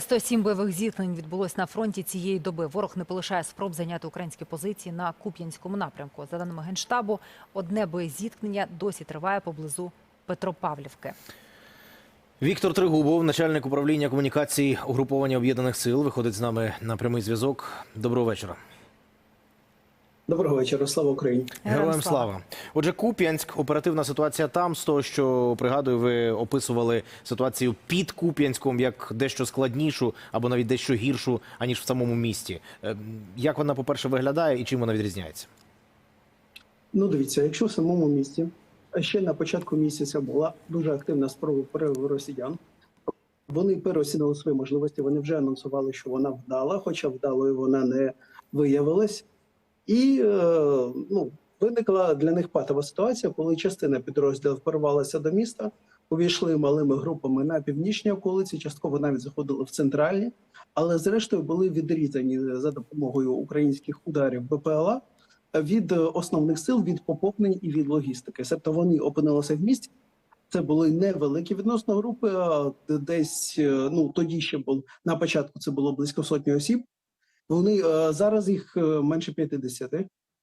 107 бойових зіткнень відбулось на фронті цієї доби. Ворог не полишає спроб зайняти українські позиції на Куп'янському напрямку. За даними генштабу, одне боєзіткнення досі триває поблизу Петропавлівки. Віктор Тригубов, начальник управління комунікації угруповання об'єднаних сил, виходить з нами на прямий зв'язок. Доброго вечора. Доброго вечора, слава Україні. Героям слава. Отже, Куп'янськ, оперативна ситуація там. З того, що пригадую, ви описували ситуацію під Куп'янськом як дещо складнішу або навіть дещо гіршу аніж в самому місті. Е, Як вона, по-перше, виглядає і чим вона відрізняється? Ну, дивіться, якщо в самому місті ще на початку місяця була дуже активна спроба переговору росіян. Вони переоцінили свої можливості. Вони вже анонсували, що вона вдала, хоча вдалою вона не виявилась. І е, ну, виникла для них патова ситуація, коли частина підрозділів порвалася до міста, увійшли малими групами на північні околиці, частково навіть заходили в центральні, але зрештою були відрізані за допомогою українських ударів БПЛА від основних сил, від поповнень і від логістики. Тобто вони опинилися в місті. Це були невеликі відносно групи. а Десь е, ну тоді ще був на початку. Це було близько сотні осіб. Вони е, зараз їх е, менше 50.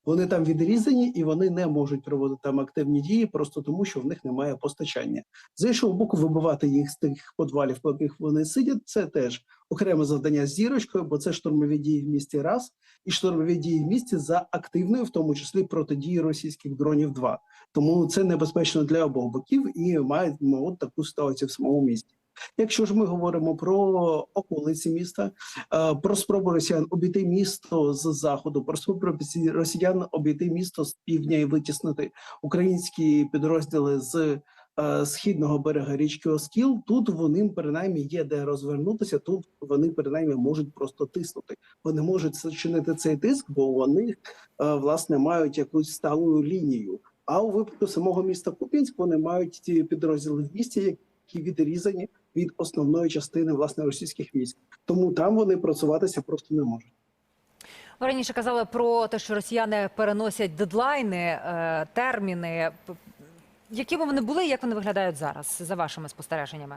Вони там відрізані і вони не можуть проводити там активні дії, просто тому що в них немає постачання. З іншого боку, вибивати їх з тих подвалів, по яких вони сидять. Це теж окреме завдання з зірочкою, бо це штурмові дії в місті раз і штурмові дії в місті за активною, в тому числі протидії російських дронів. Два тому це небезпечно для обох боків і маємо от таку ситуацію в самому місті. Якщо ж ми говоримо про околиці міста, е, про спробу росіян обійти місто з заходу, про спробу росіян обійти місто з півдня і витіснити українські підрозділи з е, східного берега річки Оскіл, тут вони принаймні є де розвернутися. Тут вони принаймні можуть просто тиснути. Вони можуть чинити цей тиск, бо вони е, власне мають якусь сталу лінію. А у випадку самого міста Купінськ вони мають ті підрозділи в місті, які відрізані від основної частини власне російських військ. Тому там вони працюватися просто не можуть. Ви раніше казали про те, що росіяни переносять дедлайни, е, терміни. Якими вони були, і як вони виглядають зараз, за вашими спостереженнями?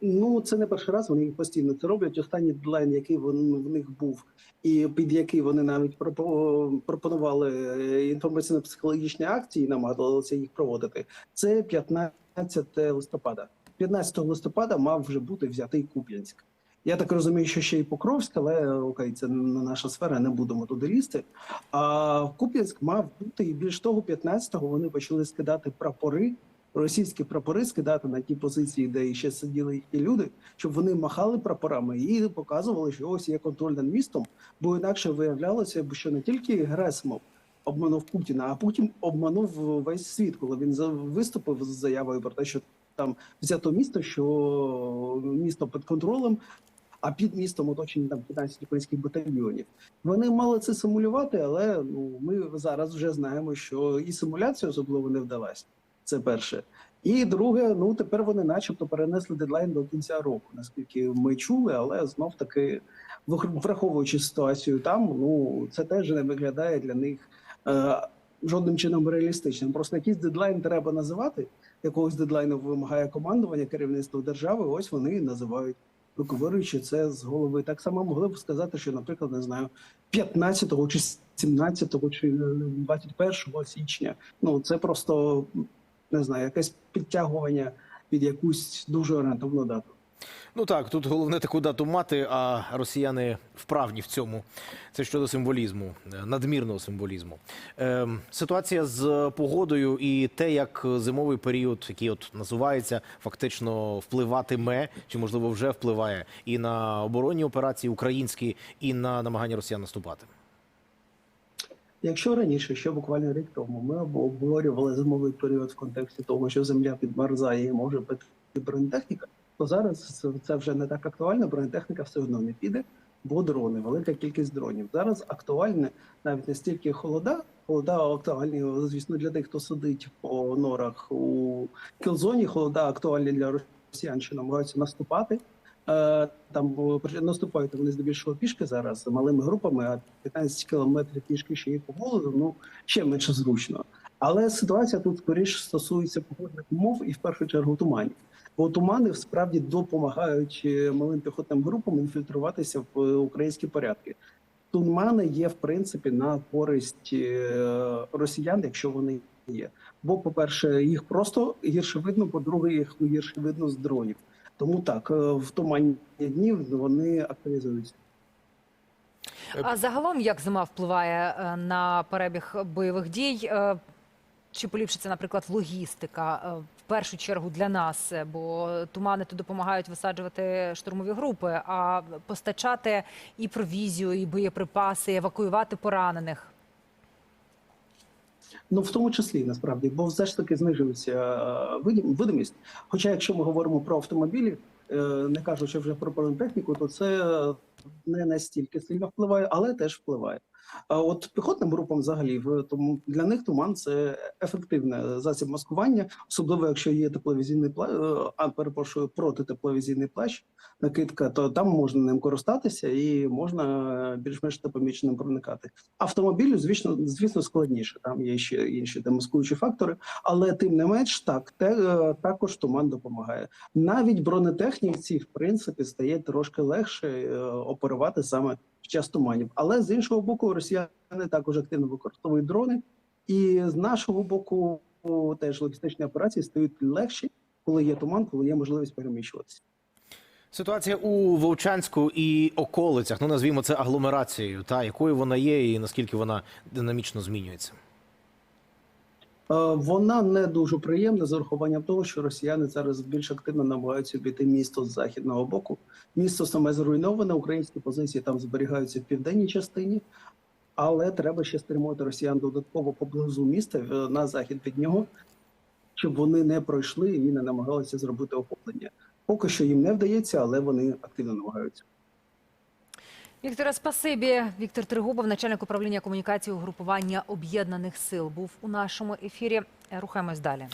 Ну це не перший раз. Вони постійно це роблять. Останній дедлайн, який вон, в них був, і під який вони навіть пропонували е, інформаційно-психологічні акції, намагалися їх проводити. Це 15 листопада. 15 листопада мав вже бути взятий Куп'янськ. Я так розумію, що ще й Покровськ, але окей, це не наша сфера, не будемо туди лізти. А Куп'янськ мав бути, і більш того, 15-го вони почали скидати прапори, російські прапори скидати на ті позиції, де ще сиділи їхні люди, щоб вони махали прапорами і показували, що ось є контроль над містом, бо інакше виявлялося, що не тільки Гресмов обманув Путіна, а Путін обманув весь світ, коли він виступив з заявою про те, що там взято місто, що місто під контролем. А під містом оточені там 15 українських батальйонів. Вони мали це симулювати, але ну ми зараз вже знаємо, що і симуляція особливо не вдалася. Це перше. І друге, ну тепер вони, начебто, перенесли дедлайн до кінця року, наскільки ми чули, але знов таки, враховуючи ситуацію там, ну це теж не виглядає для них е, жодним чином реалістичним. Просто якийсь дедлайн треба називати. Якогось дедлайну вимагає командування керівництво держави. Ось вони і називають виковирюючи це з голови. Так само могли б сказати, що, наприклад, не знаю, 15 чи 17 чи 21 січня. Ну це просто не знаю, якесь підтягування під якусь дуже орієнтовну дату. Ну так, тут головне таку дату мати, а росіяни вправні в цьому. Це щодо символізму, е, надмірного символізму. Ем, ситуація з погодою і те, як зимовий період, який от називається, фактично впливатиме, чи можливо вже впливає і на оборонні операції українські, і на намагання росіян наступати. Якщо раніше, ще буквально рік тому, ми обговорювали зимовий період в контексті того, що земля підмерзає і може бути бронетехніка, то зараз це- вже не так актуально. Бронетехніка все одно не піде, бо дрони, велика кількість дронів. Зараз актуальне навіть не стільки холода, холода актуальні, звісно, для тих, хто сидить по норах у кілзоні. Холода актуальні для росіян, що намагаються наступати. Е, Там при- наступають вони здебільшого пішки зараз малими групами, а 15 кілометрів пішки ще й по голоду, ну ще менше зручно. Але ситуація тут скоріше стосується погодних умов і в першу чергу туманів. Бо тумани справді допомагають е, малим піхотним групам інфільтруватися в е, українські порядки. Тумани є в принципі на користь е, росіян, якщо вони є. Бо, по-перше, їх просто гірше видно, по-друге, їх гірше видно з дронів. Тому так, в туманні днів вони активізуються. А загалом, як зима впливає на перебіг бойових дій? Чи поліпшиться, наприклад, логістика е, в першу чергу для нас? Бо тумани то допомагають висаджувати штурмові групи, а постачати і провізію, і боєприпаси, і евакуювати поранених. Ну, в тому числі насправді, бо все ж таки знижується е, видимість. Хоча, якщо ми говоримо про автомобілі, е, не кажучи вже про бронетехніку, то це не настільки сильно впливає, але теж впливає. А от піхотним групам взагалі в тому для них туман це ефективне засіб маскування, особливо якщо є тепловізійний плащ, а перепрошую, протитепловізійний плащ, накидка, то там можна ним користатися і можна е, більш-менш непоміченим проникати. Автомобілю, звісно, звісно, складніше. Там є ще інші демаскуючі фактори, але тим не менш, так те, е, також туман допомагає. Навіть бронетехніці, в принципі, стає трошки легше е, оперувати саме в час туманів. Але з іншого боку, росіяни також активно використовують дрони, і з нашого боку теж логістичні операції стають легші, коли є туман, коли є можливість переміщуватися. Ситуація у Вовчанську і околицях, ну назвімо це агломерацією, та якою вона є і наскільки вона динамічно змінюється. Е, Вона не дуже приємна з урахуванням того, що росіяни зараз більш активно намагаються обійти місто з західного боку. Місто саме зруйноване, українські позиції там зберігаються в південній частині, але треба ще стримувати росіян додатково поблизу міста е, на захід від нього, щоб вони не пройшли і не намагалися зробити охоплення. Поки що їм не вдається, але вони активно намагаються. Вікторе, спасибі. Віктор Тригубов, начальник управління комунікації угрупування об'єднаних сил, був у нашому ефірі. Рухаємось далі.